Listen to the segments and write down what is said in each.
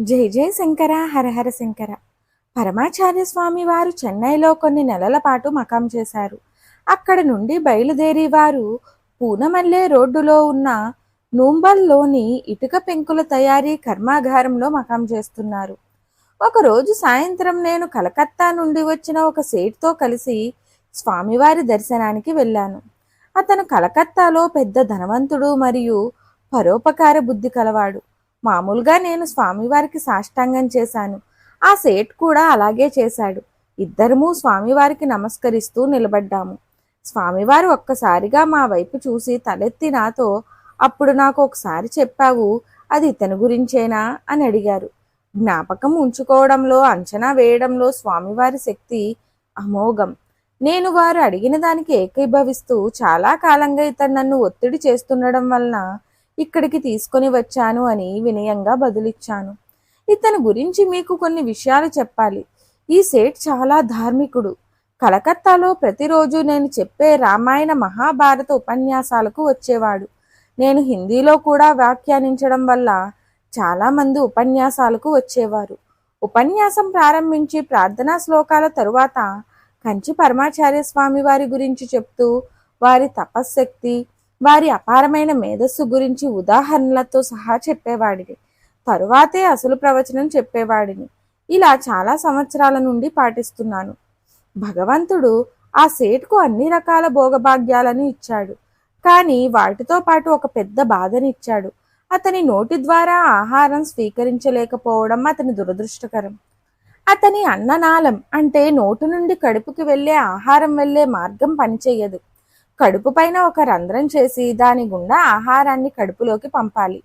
జై జై శంకర హరహర శంకర. పరమాచార్య స్వామి వారు చెన్నైలో కొన్ని నెలల పాటు మకాం చేశారు. అక్కడ నుండి బయలుదేరి వారు పూనమల్లె రోడ్డులో ఉన్న నూంబల్లోని ఇటుక పెంకుల తయారీ కర్మాగారంలో మకాం చేస్తున్నారు. ఒకరోజు సాయంత్రం నేను కలకత్తా నుండి వచ్చిన ఒక సేట్తో కలిసి స్వామివారి దర్శనానికి వెళ్ళాను. అతను కలకత్తాలో పెద్ద ధనవంతుడు మరియు పరోపకార బుద్ధి కలవాడు. మామూలుగా నేను స్వామివారికి సాష్టాంగం చేశాను. ఆ సేట్ కూడా అలాగే చేశాడు. ఇద్దరము స్వామివారికి నమస్కరిస్తూ నిలబడ్డాము. స్వామివారు ఒక్కసారిగా మా వైపు చూసి తలెత్తి నాతో అప్పుడు నాకు ఒకసారి చెప్పావు అది ఇతని గురించేనా? అని అడిగారు. జ్ఞాపకం ఉంచుకోవడంలో అంచనా వేయడంలో స్వామివారి శక్తి అమోఘం. నేను వారు అడిగిన దానికి ఏకీభవిస్తూ చాలా కాలంగా ఇతను నన్ను ఒత్తిడి చేస్తుండడం వలన ఇక్కడికి తీసుకొని వచ్చాను అని వినయంగా బదులిచ్చాను. ఇతని గురించి మీకు కొన్ని విషయాలు చెప్పాలి. ఈ సేట్ చాలా ధార్మికుడు. కలకత్తాలో ప్రతిరోజు నేను చెప్పే రామాయణ మహాభారత ఉపన్యాసాలకు వచ్చేవాడు. నేను హిందీలో కూడా వ్యాఖ్యానించడం వల్ల చాలామంది ఉపన్యాసాలకు వచ్చేవారు. ఉపన్యాసం ప్రారంభించి ప్రార్థనా శ్లోకాల తరువాత కంచి పరమాచార్య స్వామి వారి గురించి చెప్తూ వారి తపశ్శక్తి వారి అపారమైన మేధస్సు గురించి ఉదాహరణలతో సహా చెప్పేవాడిని. తరువాతే అసలు ప్రవచనం చెప్పేవాడిని. ఇలా చాలా సంవత్సరాల నుండి పాటిస్తున్నాను. భగవంతుడు ఆ సేట్కు అన్ని రకాల భోగభాగ్యాలను ఇచ్చాడు. కానీ వాటితో పాటు ఒక పెద్ద బాధని ఇచ్చాడు అతని నోటి ద్వారా ఆహారం స్వీకరించలేకపోవడం అతని దురదృష్టకరం. అతని అన్ననాళం అంటే నోటు నుండి కడుపుకి వెళ్ళే ఆహారం వెళ్ళే మార్గం పనిచేయదు. కడుపు పైన ఒక రంధ్రం చేసి దాని గుండా ఆహారాన్ని కడుపులోకి పంపాలి.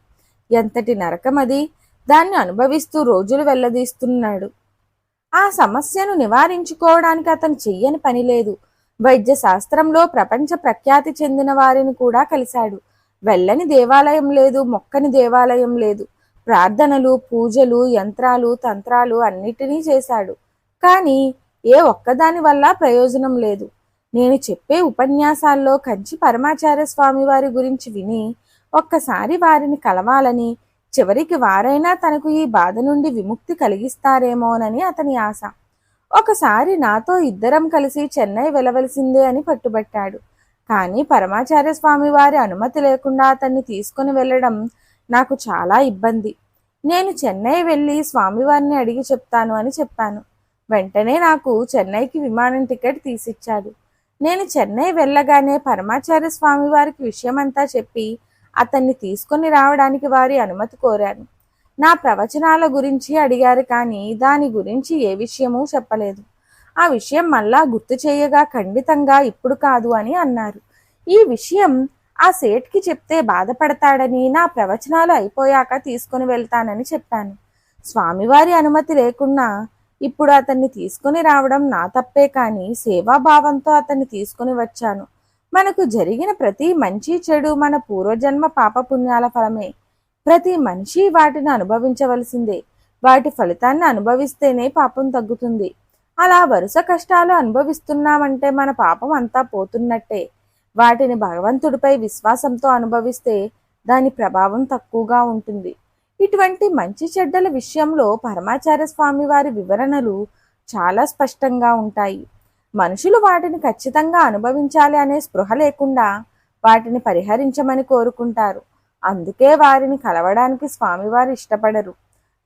ఎంతటి నరకం అది? దాన్ని అనుభవిస్తూ రోజులు వెళ్ళదీస్తున్నాడు ఆ సమస్యను నివారించుకోవడానికి అతను చెయ్యని పని లేదు. వైద్య శాస్త్రంలో ప్రపంచ ప్రఖ్యాతి చెందిన వారిని కూడా కలిశాడు. వెళ్ళని దేవాలయం లేదు మొక్కని దేవాలయం లేదు. ప్రార్థనలు పూజలు యంత్రాలు తంత్రాలు అన్నిటినీ చేశాడు. కానీ ఏ ఒక్కదాని వల్ల ప్రయోజనం లేదు. నేను చెప్పే ఉపన్యాసాల్లో కంచి పరమాచార్య స్వామి వారి గురించి విని ఒక్కసారి వారిని కలవాలని చివరికి వారైనా తనకు ఈ బాధ నుండి విముక్తి కలిగిస్తారేమోనని అతని ఆశ. ఒకసారి నాతో ఇద్దరం కలిసి చెన్నై వెళ్ళవలసిందే అని పట్టుబట్టాడు. కానీ పరమాచార్య స్వామి వారి అనుమతి లేకుండా అతన్ని తీసుకుని వెళ్ళడం నాకు చాలా ఇబ్బంది. నేను చెన్నై వెళ్ళి స్వామివారిని అడిగి చెప్తాను అని చెప్పాను. వెంటనే నాకు చెన్నైకి విమానం టికెట్ తీసిచ్చాడు. నేను చెన్నై వెళ్ళగానే పరమాచార్య స్వామి వారికి విషయమంతా చెప్పి అతన్ని తీసుకొని రావడానికి వారి అనుమతి కోరాను. నా ప్రవచనాల గురించి అడిగారు కానీ దాని గురించి ఏ విషయమూ చెప్పలేదు. ఆ విషయం మళ్ళా గుర్తు చేయగా ఖండితంగా ఇప్పుడు కాదు అని అన్నారు. ఈ విషయం ఆ సేట్కి చెప్తే బాధపడతాడని నా ప్రవచనాలు అయిపోయాక తీసుకుని వెళ్తానని చెప్పాను. స్వామివారి అనుమతి లేకున్నా ఇప్పుడు అతన్ని తీసుకుని రావడం నా తప్పే కానీ సేవాభావంతో అతన్ని తీసుకుని వచ్చాను. మనకు జరిగిన ప్రతి మంచి చెడు మన పూర్వజన్మ పాపపుణ్యాల ఫలమే. ప్రతి మనిషి వాటిని అనుభవించవలసిందే. వాటి ఫలితాన్ని అనుభవిస్తేనే పాపం తగ్గుతుంది. అలా వరుస కష్టాలు అనుభవిస్తున్నామంటే మన పాపం అంతా పోతున్నట్టే. వాటిని భగవంతుడిపై విశ్వాసంతో అనుభవిస్తే దాని ప్రభావం తక్కువగా ఉంటుంది. ఇటువంటి మంచి చెడ్డల విషయంలో పరమాచార్య స్వామి వారి వివరణలు చాలా స్పష్టంగా ఉంటాయి. మనుషులు వాటిని ఖచ్చితంగా అనుభవించాలి అనే స్పృహ లేకుండా వాటిని పరిహరించమని కోరుకుంటారు. అందుకే వారిని కలవడానికి స్వామివారు ఇష్టపడరు.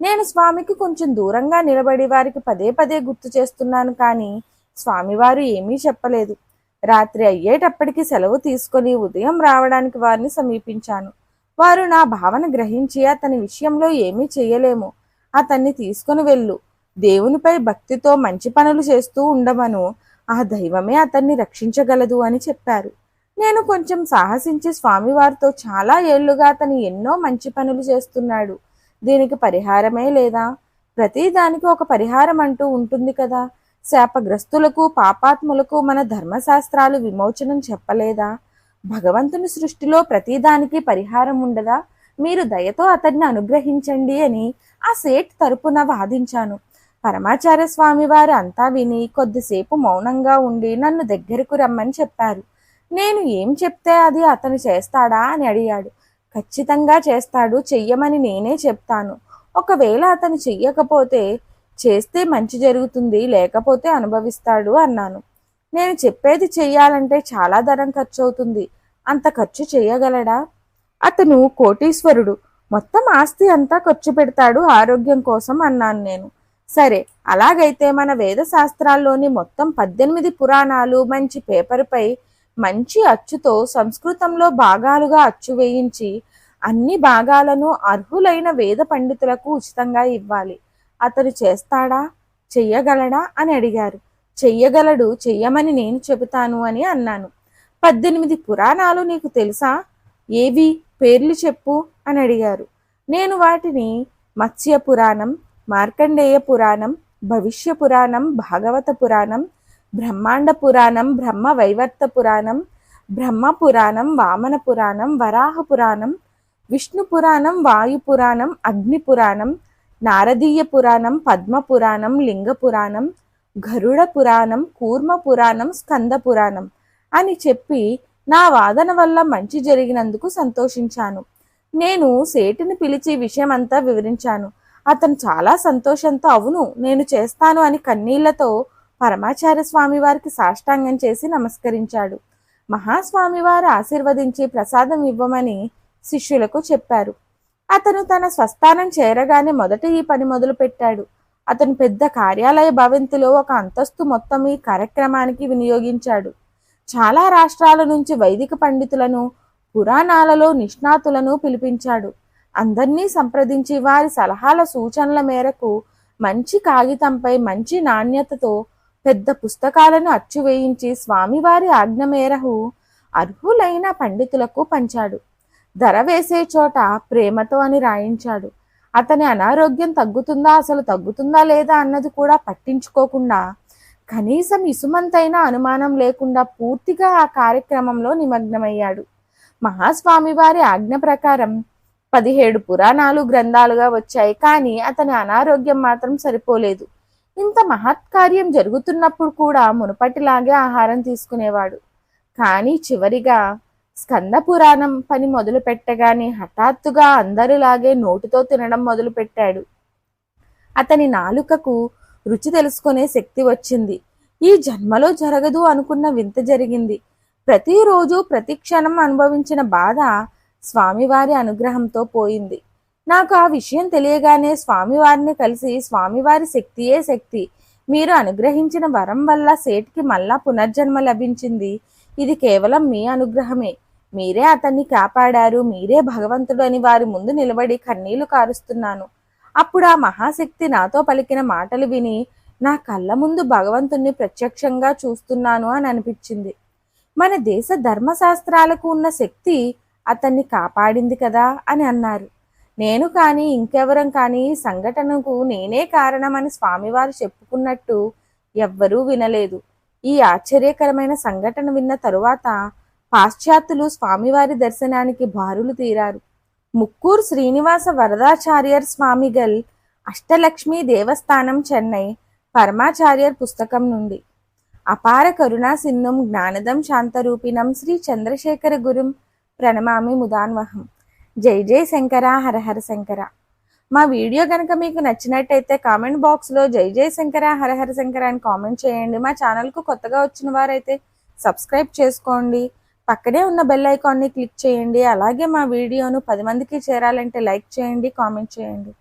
నేను స్వామికి కొంచెం దూరంగా నిలబడి వారికి పదే పదే గుర్తు చేస్తున్నాను కానీ స్వామివారు ఏమీ చెప్పలేదు. రాత్రి అయ్యేటప్పటికి సెలవు తీసుకొని ఉదయం రావడానికి వారిని సమీపించాను. వారు నా భావన గ్రహించి అతని విషయంలో ఏమీ చేయలేము. అతన్ని తీసుకుని వెళ్ళు. దేవునిపై భక్తితో మంచి పనులు చేస్తూ ఉండమను. ఆ దైవమే అతన్ని రక్షించగలదు అని చెప్పారు. నేను కొంచెం సాహసించి స్వామివారితో చాలా ఏళ్ళుగా అతను ఎన్నో మంచి పనులు చేస్తున్నాడు. దీనికి పరిహారమే లేదా? ప్రతి దానికి ఒక పరిహారం అంటూ ఉంటుంది కదా. శాపగ్రస్తులకు పాపాత్ములకు మన ధర్మశాస్త్రాలు విమోచనం చెప్పలేదా? భగవంతుని సృష్టిలో ప్రతిదానికి పరిహారం ఉండదా? మీరు దయతో అతన్ని అనుగ్రహించండి అని ఆ సేట్ తరపున వాదించాను. పరమాచార్య స్వామి వారు అంతా విని కొద్దిసేపు మౌనంగా ఉండి నన్ను దగ్గరకు రమ్మని చెప్పారు. నేను ఏం చెప్తే అది అతను చేస్తాడా అని అడిగాడు. ఖచ్చితంగా చేస్తాడు చెయ్యమని నేనే చెప్తాను. ఒకవేళ అతను చెయ్యకపోతే చేస్తే మంచి జరుగుతుంది లేకపోతే అనుభవిస్తాడు అన్నాను. నేను చెప్పేది చెయ్యాలంటే చాలా ధనం ఖర్చు అవుతుంది అంత ఖర్చు చేయగలడా అతను కోటీశ్వరుడు. మొత్తం ఆస్తి అంతా ఖర్చు పెడతాడు ఆరోగ్యం కోసం అన్నాను నేను. సరే అలాగైతే మన వేద శాస్త్రాల్లోని మొత్తం పద్దెనిమిది పురాణాలు మంచి పేపర్పై మంచి అచ్చుతో సంస్కృతంలో భాగాలుగా అచ్చు వేయించి అన్ని భాగాలను అర్హులైన వేద పండితులకు ఉచితంగా ఇవ్వాలి. అతను చేస్తాడా? చెయ్యగలడా? అని అడిగారు. చెయ్యగలడు చెయ్యమని నేను చెబుతాను అని అన్నాను. పద్దెనిమిది పురాణాలు నీకు తెలుసా? ఏవి? పేర్లు చెప్పు అని అడిగారు. నేను వాటిని మత్స్య పురాణం మార్కండేయ పురాణం భవిష్య పురాణం భాగవత పురాణం బ్రహ్మాండ పురాణం బ్రహ్మ వైవర్త పురాణం బ్రహ్మ పురాణం వామన పురాణం వరాహ పురాణం విష్ణు పురాణం వాయు పురాణం అగ్ని పురాణం నారదీయ పురాణం పద్మ పురాణం లింగ పురాణం గరుడ పురాణం కూర్మ పురాణం స్కంద పురాణం అని చెప్పి నా వాదన వల్ల మంచి జరిగినందుకు సంతోషించాను. నేను సేటుని పిలిచి విషయమంతా వివరించాను. అతను చాలా సంతోషంతో అవును నేను చేస్తాను అని కన్నీళ్ళతో పరమాచార్య స్వామి వారికి సాష్టాంగం చేసి నమస్కరించాడు. మహాస్వామి వారు ఆశీర్వదించి ప్రసాదం ఇవ్వమని శిష్యులకు చెప్పారు. అతను తన స్వస్థానం చేరగానే మొదట ఈ పని మొదలు పెట్టాడు అతను పెద్ద కార్యాలయ భవంతిలో ఒక అంతస్తు మొత్తం ఈ కార్యక్రమానికి వినియోగించాడు. చాలా రాష్ట్రాల నుంచి వైదిక పండితులను పురాణాలలో నిష్ణాతులను పిలిపించాడు. అందరినీ సంప్రదించి వారి సలహాల సూచనల మేరకు మంచి కాగితంపై మంచి నాణ్యతతో పెద్ద పుస్తకాలను అచ్చువేయించి స్వామివారి ఆజ్ఞ మేరకు అర్హులైన పండితులకు పంచాడు. ధర వేసే చోట ప్రేమతో అని రాయించాడు. అతని అనారోగ్యం తగ్గుతుందా అసలు తగ్గుతుందా లేదా అన్నది కూడా పట్టించుకోకుండా కనీసం ఇసుమంతైనా అనుమానం లేకుండా పూర్తిగా ఆ కార్యక్రమంలో నిమగ్నమయ్యాడు. మహాస్వామి వారి ఆజ్ఞ ప్రకారం పదిహేడు పురాణాలు గ్రంథాలుగా వచ్చాయి కానీ అతని అనారోగ్యం మాత్రం సరిపోలేదు. ఇంత మహత్కార్యం జరుగుతున్నప్పుడు కూడా మునుపటిలాగే ఆహారం తీసుకునేవాడు. కానీ చివరిగా స్కంద పురాణం పని మొదలు పెట్టగానే హఠాత్తుగా అందరిలాగే నోటితో తినడం మొదలు పెట్టాడు. అతని నాలుకకు రుచి తెలుసుకునే శక్తి వచ్చింది. ఈ జన్మలో జరగదు అనుకున్న వింత జరిగింది. ప్రతిరోజు ప్రతి క్షణం అనుభవించిన బాధ స్వామివారి అనుగ్రహంతో పోయింది. నాకు ఆ విషయం తెలియగానే స్వామివారిని కలిసి స్వామివారి శక్తియే శక్తి. మీరు అనుగ్రహించిన వరం వల్ల సేటికి మళ్ళా పునర్జన్మ లభించింది. ఇది కేవలం మీ అనుగ్రహమే. మీరే అతన్ని కాపాడారు మీరే భగవంతుడు అని వారి ముందు నిలబడి కన్నీళ్ళు కారుస్తున్నాను. అప్పుడు ఆ మహాశక్తి నాతో పలికిన మాటలు విని నా కళ్ళ ముందు భగవంతుణ్ణి ప్రత్యక్షంగా చూస్తున్నాను అని అనిపించింది. మన దేశ ధర్మశాస్త్రాలకు ఉన్న శక్తి అతన్ని కాపాడింది కదా అని అన్నారు. నేను కానీ ఇంకెవరం కానీ ఈ సంఘటనకు నేనే కారణమని స్వామివారు చెప్పుకున్నట్టు ఎవ్వరూ వినలేదు. ఈ ఆశ్చర్యకరమైన సంఘటన విన్న తరువాత పాశ్చాత్యులు స్వామివారి దర్శనానికి బారులు తీరారు. ముక్కూరు శ్రీనివాస వరదాచార్యర్ స్వామిగల్ అష్టలక్ష్మి దేవస్థానం చెన్నై పరమాచార్యర్ పుస్తకం నుండి. అపార కరుణా సిన్నం జ్ఞానదం శాంతరూపిణం శ్రీ చంద్రశేఖర గురుం ప్రణమామి ముదాన్వహం. జై జై శంకర హరహర శంకర. మా వీడియో కనుక మీకు నచ్చినట్టయితే కామెంట్ బాక్స్లో జై జై శంకర హరహర శంకర అని కామెంట్ చేయండి. మా ఛానల్కు కొత్తగా వచ్చిన వారైతే సబ్స్క్రైబ్ చేసుకోండి. పక్కనే ఉన్న బెల్ ఐకాన్ని క్లిక్ చేయండి. అలాగే మా వీడియోను పది మందికి చేరాలంటే లైక్ చేయండి కామెంట్ చేయండి.